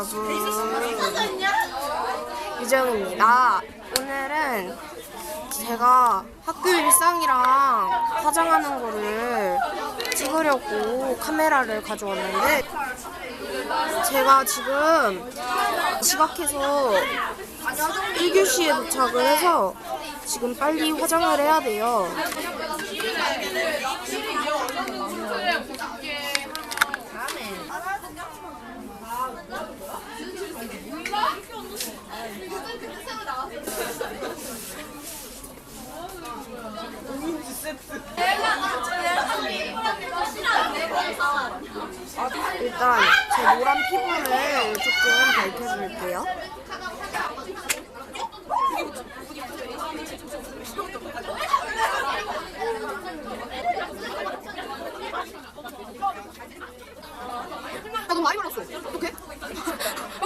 여러분 유정입니다. 오늘은 제가 학교 일상이랑 화장하는 거를 찍으려고 카메라를 가져왔는데 제가 지금 지각해서 1교시에 도착을 해서 지금 빨리 화장을 해야 돼요. 일단 제 노란 피부를 조금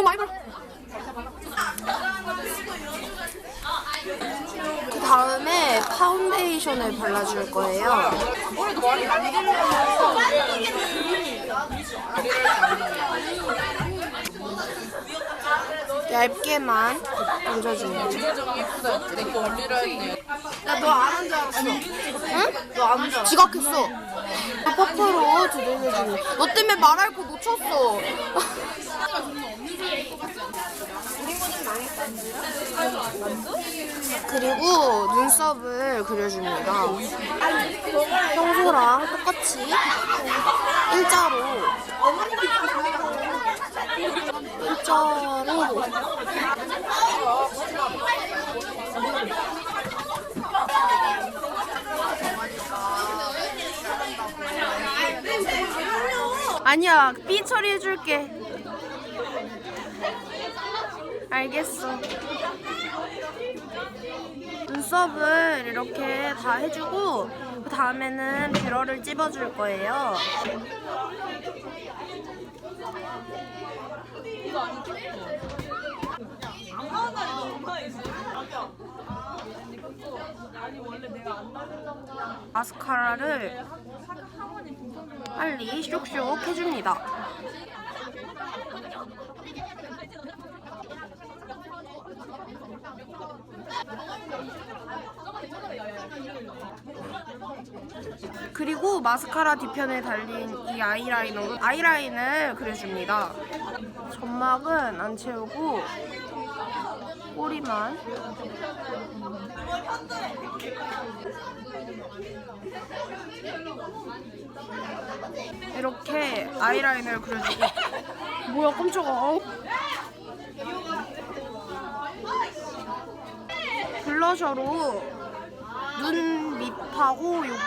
많이 발랐어. 그 다음에 파운데이션을 발라줄 거예요. 얇게만 했네. 나너 안 알았어. 응? 너안한줄 알았어. 지각했어. 퍼퍼로 두들겨주니. 너 때문에 말할 거 놓쳤어. 그리고 눈썹을 그려줍니다. 평소랑 똑같이 일자로 일자로 아니야 삐 처리해 줄게. 알겠어. 눈썹을 이렇게 다 해주고 그 다음에는 뷰러를 찝어줄 거예요 마스카라를 빨리 쇽쇽 해줍니다. 그리고 마스카라 뒤편에 달린 이 아이라이너로 아이라인을 그려줍니다. 점막은 안 채우고 꼬리만 이렇게 아이라인을 그려주고 뭐야 깜짝아 아우. 블러셔로 눈 밑하고 여기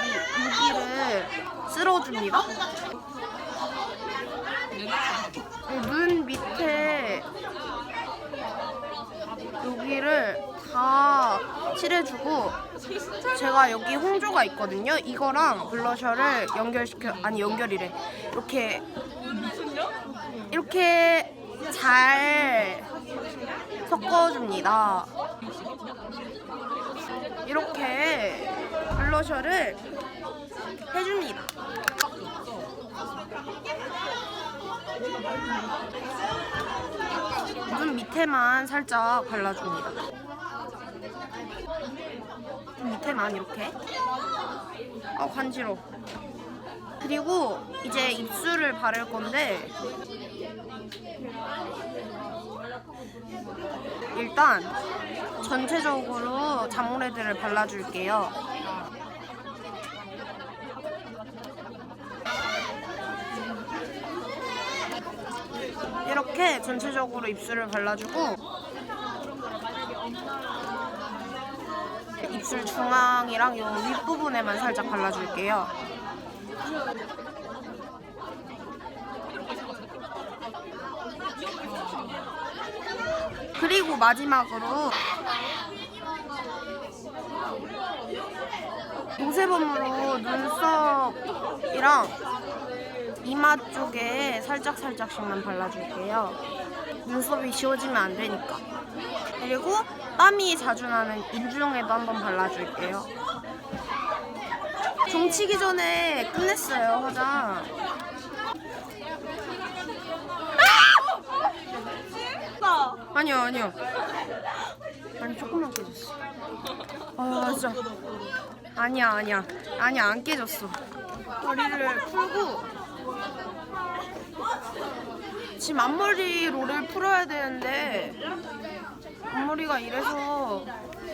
여기를 쓸어줍니다. 눈 밑에 여기를 다 칠해주고 제가 여기 홍조가 있거든요. 이거랑 블러셔를 연결시켜 아니 연결이래. 이렇게 이렇게 잘 섞어줍니다. 이렇게 블러셔를 해줍니다. 눈 밑에만 살짝 발라줍니다. 눈 밑에만 이렇게. 아 간지러. 그리고 이제 입술을 바를 건데 일단 전체적으로 자모레드를 발라줄게요. 이렇게 전체적으로 입술을 발라주고 입술 중앙이랑 요 윗부분에만 살짝 발라줄게요. 그리고 마지막으로 요새범으로 눈썹이랑 이마 쪽에 살짝 살짝씩만 발라줄게요. 눈썹이 지워지면 안 되니까. 그리고 땀이 자주 나는 인중에도 한번 발라줄게요. 종치기 전에 끝냈어요 화장. 아니야 아니야 아니 조금만 깨졌어 아 진짜 아니야 아니야 아니야 안 깨졌어 머리를 풀고 지금 앞머리 롤을 풀어야 되는데 앞머리가 이래서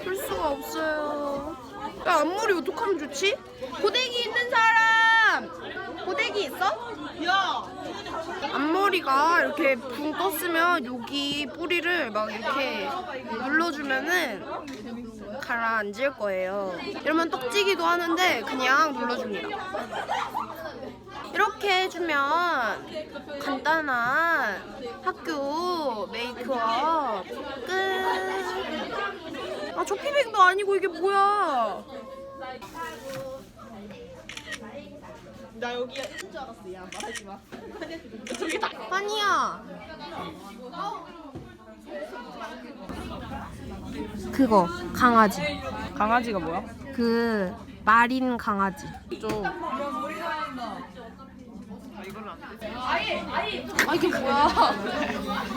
풀 수가 없어요 야 앞머리 어떡하면 좋지? 고데기 있는 사람 고데기 있어? 앞머리가 이렇게 붕 떴으면 여기 뿌리를 막 이렇게 눌러주면은 가라앉을 거예요. 이러면 떡지기도 하는데 그냥 눌러줍니다. 이렇게 해주면 간단한 학교 메이크업 끝. 아 조피백도 아니고 이게 뭐야? 나 여기 있는 줄 알았어. 야 말하지 마. 아니야. 그거 강아지. 강아지가 뭐야? 그 마린 강아지. 좀 아 이게 뭐야?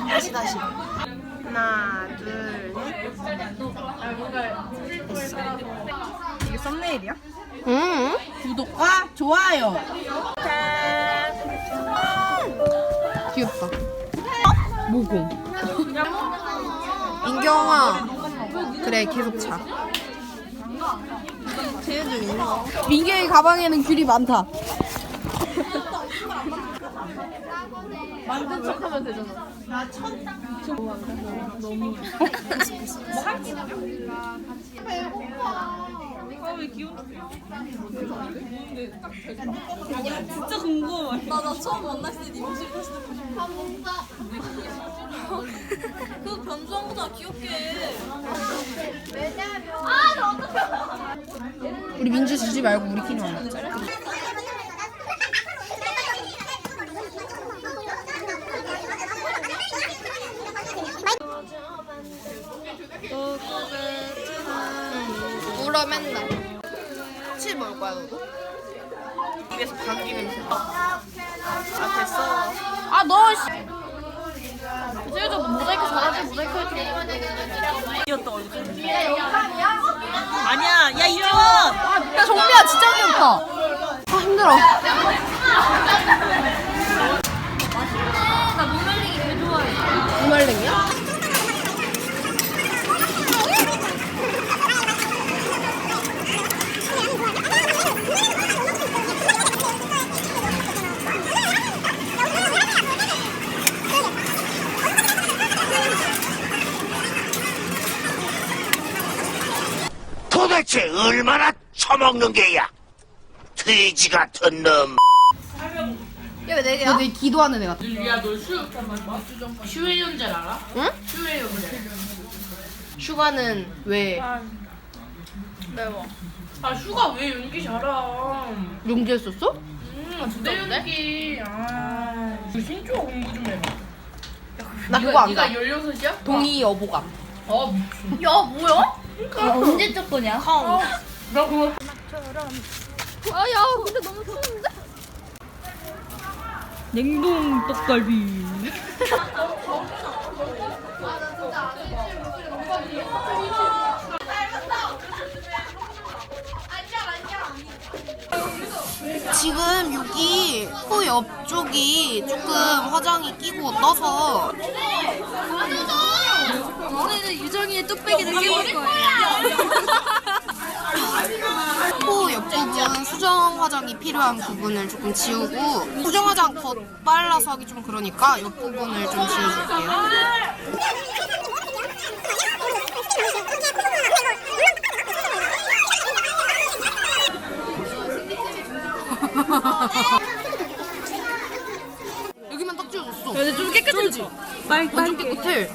다시 다시. 하나 둘 셋. 이게 썸네일이야? 응? 구독과 좋아요. 귀엽다. 모공. 민경아. 그래 계속 차. 민경이 가방에는 귤이 많다. 만든 척 하면 되잖아. 진짜 궁금해. 나, 나 처음 만났을 때네 모습 봤을 때그 변装보다 귀엽게 해. 우리 민주 주지 말고 우리끼리만 먹자. 거야 너도? 입에서 감기 냄새. 아 됐어. 아 너. 너 모자이크 잘하지? 모자이크 해줘. 귀엽다 얼굴. 아니야, 야 이런. 야 정미야 진짜 귀엽다. 아 힘들어. 나 무말랭이 개 좋아해. 무말랭이야? 도대체 얼마나 처먹는 게야? 돼지 같은 놈. 얘왜 네 개야? 내 기도하는 애 같아. 야너 슈, 슈웨이온젤 알아? 응? 슈웨이온젤. 슈가는 왜아 슈가 왜 연기 잘하? 용기했었어? 음, 진짜 연기. 아, 그 신조 공부 좀 해봐. 나 그거 안 네가 가. 16이야? 동의 여보감. 어 미친. 야 뭐야? 언제 적 거냐? 나 그거 아야 근데 너무 추운데? 냉동 떡갈비. 지금 여기 코 옆쪽이 조금 화장이 끼고 떠서 너네는 유정이의 뚝배기를 끼울. 코 옆부분 수정 화장이 필요한 부분을 조금 지우고 수정 화장 더 빨라서 하기 좀 그러니까 옆 부분을 좀 지워줄게요. 여기만 딱 지워줬어. 근데 좀 깨끗해지. 완전 깨끗해.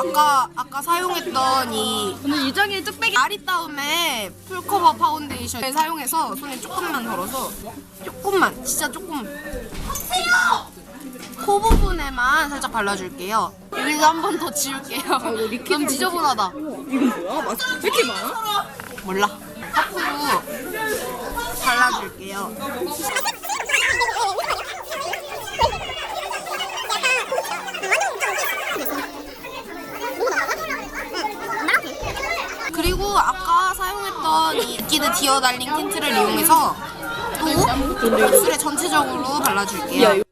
아까 아까 사용했던 이 오늘 유정이의 뚝배기. 아리따움의 풀커버 파운데이션을 사용해서 손에 조금만 덜어서 조금만 진짜 조금 코 부분에만 살짝 발라줄게요. 여기도 한번 더 지울게요. 너무 지저분하다. 왜 이렇게 많아? 몰라. 앞으로 발라줄게요. 디어 달링 틴트를 이용해서 또 입술에 전체적으로 발라줄게요.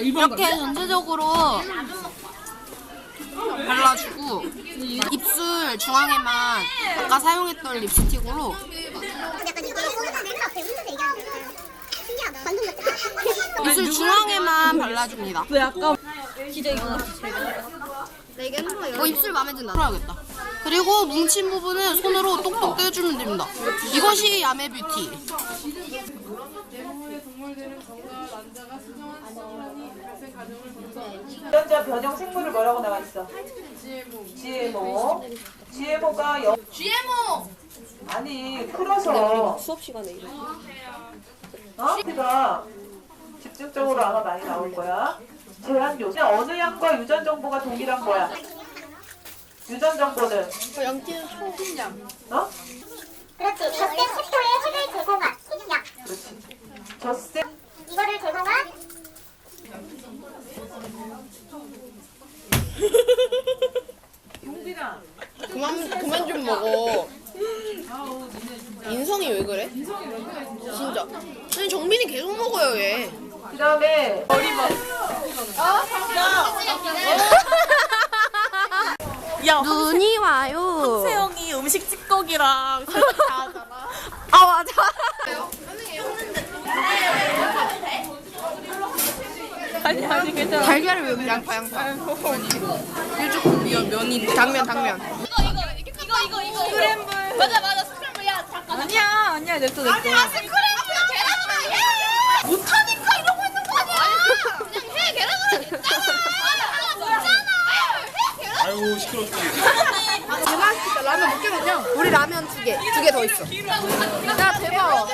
이렇게 전체적으로 발라주고 입술 중앙에만 아까 사용했던 립스틱으로 입술 중앙에만 발라줍니다. 어, 입술 마음에 든다. 풀어야겠다. 그리고 뭉친 부분은 손으로 똑똑 떼주면 됩니다. 이것이 야매 뷰티. 유전자 변형 생물을 뭐라고 나와 있어? GMO. GMO가 영... GMO. 아니 풀어서 수업 시간에 이거. 어? 가 집중적으로 아마 많이 나올 거야. 제한 요새 어느 양과 유전 정보가 동일한 거야? 유전 정보는 영티는 초분량. 어? 그렇지. 젖샘 챕터의 핵을 제공한 희약. 그렇지. 젖세 이거를 제공한 용진아. 그만 그만 좀 먹어. 인성이 왜 그래? 진짜. 아니 정민이 계속 먹어요 얘. 그 다음에 눈이 와요. 태영이 음식 찌꺼기랑 아 맞아. 아니 아니 괜찮아. 달걀을 왜 양파 양파. 일주국 면 면이 당면 당면. 이거 이거 이거 스크램블. 맞아 맞아 스크램블. 야 잠깐. 아니야 아니야 냈어 냈어. 아니야 스크램블 계란을 해. 못하니까 이러고 있는 거 아니야. 그냥 해 계란을 있잖아. 못잖아. 해 계란. 아유 시끄럽다. 대박이다 라면 몇개 먹냐? 우리 라면 두 개, 두 개 더 있어. 야 대박.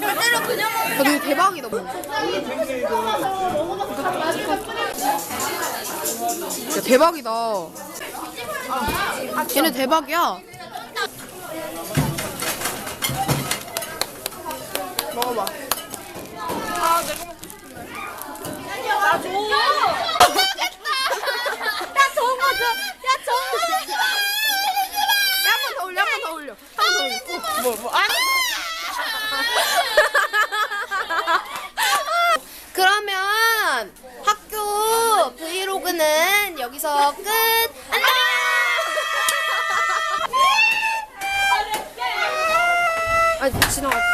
절대로 그냥 먹. 야, 너 대박이다 뭐. 야 대박이다. 얘네 대박이야. 먹어봐. 야 좋은 거 줘. 야 좋은 거 줘. 한번 더 올려, 한 번 더 올려. 한 번 더 올려. 아니. 그러면 학교 브이로그는 여기서 끝. 안녕. 아, 지나갔다.